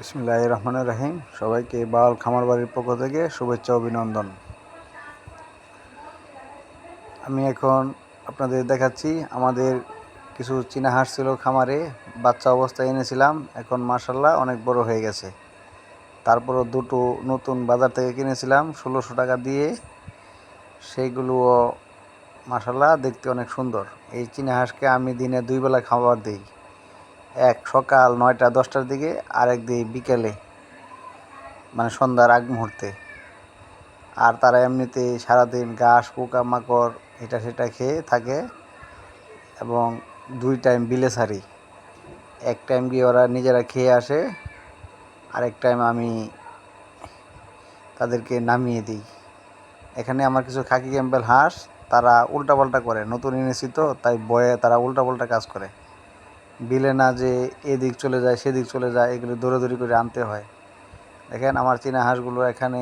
বিসমিল্লাহ রহমান রাহিম। সবাইকে বাউল খামার বাড়ির পক্ষ থেকে শুভেচ্ছা, অভিনন্দন। আমি এখন আপনাদের দেখাচ্ছি, আমাদের কিছু চীনা হাঁস ছিল খামারে, বাচ্চা অবস্থায় এনেছিলাম। এখন মার্শাল্লাহ অনেক বড় হয়ে গেছে। তারপরও দুটো নতুন বাজার থেকে কিনেছিলাম, ষোলোশো টাকা দিয়ে। সেইগুলোও মার্শাল্লাহ দেখতে অনেক সুন্দর। এই চীনা হাঁসকে আমি দিনে দুই বেলা খাবার দিই। এক সকাল নয়টা, দশটার দিকে, আরেক দিই বিকেলে মানে সন্ধ্যার আগ মুহূর্তে। আর তারা এমনিতে সারাদিন ঘাস পোকা মাকড় এটা সেটা খেয়ে থাকে এবং দুই টাইম বিলে সারি। এক টাইম গিয়ে ওরা নিজেরা খেয়ে আসে, আরেক টাইম আমি তাদেরকে নামিয়ে দিই। এখানে আমার কিছু খাকি ক্যাম্পেল হাঁস, তারা উল্টাপাল্টা করে, নতুন এনেছি তো, তাই বয়ে তারা উল্টাপাল্টা কাজ করে। বিলে না যে এদিক চলে যায়, সেদিক চলে যায়, এগুলো দৌড়াদৌড়ি করে আনতে হয়। দেখেন আমার চীনা হাঁসগুলো এখানে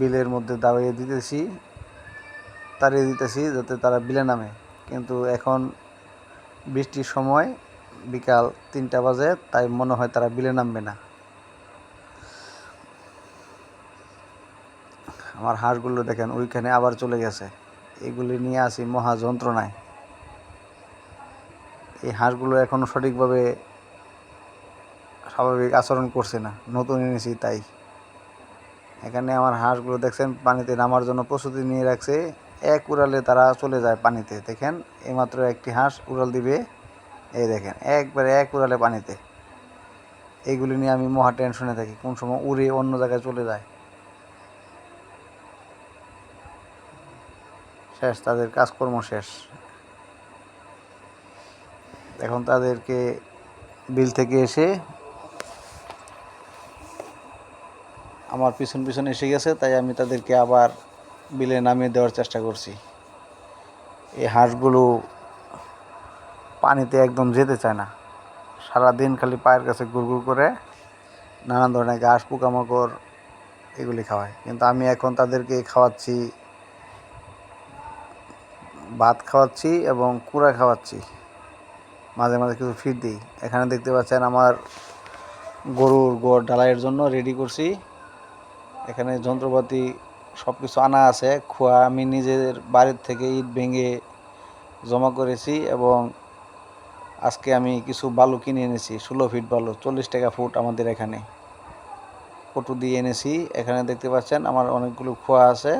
বিলের মধ্যে দাঁড়িয়ে দিতেছি, তাড়িয়ে দিতেছি যাতে তারা বিলে নামে। কিন্তু এখন বৃষ্টির সময় বিকাল তিনটা বাজে, তাই মনে হয় তারা বিলে নামবে না। আমার হাঁসগুলো দেখেন ওইখানে আবার চলে গেছে। এগুলি নিয়ে আসি মহা যন্ত্রণায়। এই হাঁসগুলো এখনও সঠিকভাবে স্বাভাবিক আচরণ করছে না। নতুন এনেছি তাই। এখানে আমার হাঁসগুলো দেখছেন, পানিতে নামার জন্য প্রস্তুতি নিয়ে রাখছে। এক উড়ালে তারা চলে যায় পানিতে। দেখেন, এইমাত্র একটি হাঁস উড়াল দিবে। এই দেখেন, একবারে এক উড়ালে পানিতে। এইগুলি নিয়ে আমি মহা টেনশনে থাকি, কোন সময় উড়ে অন্য জায়গায় চলে যায়। শেষ, তাদের কাজকর্ম শেষ। এখন তাদেরকে বিল থেকে এসে আমার পিছন পিছন এসে গেছে, তাই আমি তাদেরকে আবার বিলে নামিয়ে দেওয়ার চেষ্টা করছি। এই হাঁসগুলো পানিতে একদম যেতে চায় না। সারাদিন খালি পায়ের কাছে গুড়গুড় করে নানান ধরনের ঘাস, পোকামাকড় এগুলি খাওয়ায়। কিন্তু আমি এখন তাদেরকে খাওয়াচ্ছি, ভাত খাওয়াচ্ছি এবং কুড়া খাওয়াচ্ছি। মাঝে মাঝে কিছু ফিট দিই। এখানে দেখতে পাচ্ছেন আমার গরুর গোড় ঢালাইয়ের জন্য রেডি করছি। এখানে যন্ত্রপাতি সব কিছু আনা আছে। খোয়া আমি নিজের বাড়ির থেকে ইট ভেঙে জমা করেছি এবং আজকে আমি কিছু বালু কিনে এনেছি, ষোলো ফিট বালু, চল্লিশ টাকা ফুট আমাদের এখানে। পটু দিয়ে এনেছি। এখানে দেখতে পাচ্ছেন আমার অনেকগুলো খোয়া আছে।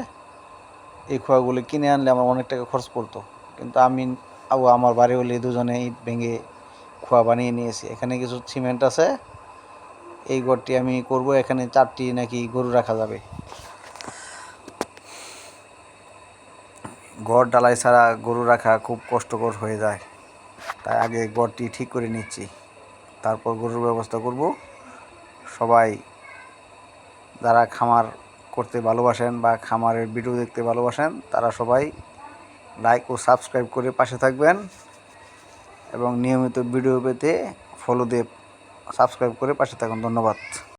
এই খোয়াগুলি কিনে আনলে আমার অনেক টাকা খরচ পড়তো। কিন্তু আমি ও আমার বাড়ি হলে দুজনে ইট ভেঙে খোয়া বানিয়ে নিয়েছি। এখানে কিছু সিমেন্ট আছে, এই ঘরটি আমি করব, এখানে চারটি নাকি গরু রাখা যাবে। ঘর ডালাই ছাড়া গরু রাখা খুব কষ্টকর হয়ে যায়। তাই আগে ঘরটি ঠিক করে নিচ্ছি। তারপর গরুর ব্যবস্থা করব। সবাই যারা খামার করতে ভালোবাসেন বা খামারের ভিডিও দেখতে ভালোবাসেন, তারা সবাই লাইক ও সাবস্ক্রাইব করে পাশে থাকবেন এবং নিয়মিত ভিডিও পেতে ফলো দিয়ে সাবস্ক্রাইব করে পাশে থাকুন। ধন্যবাদ।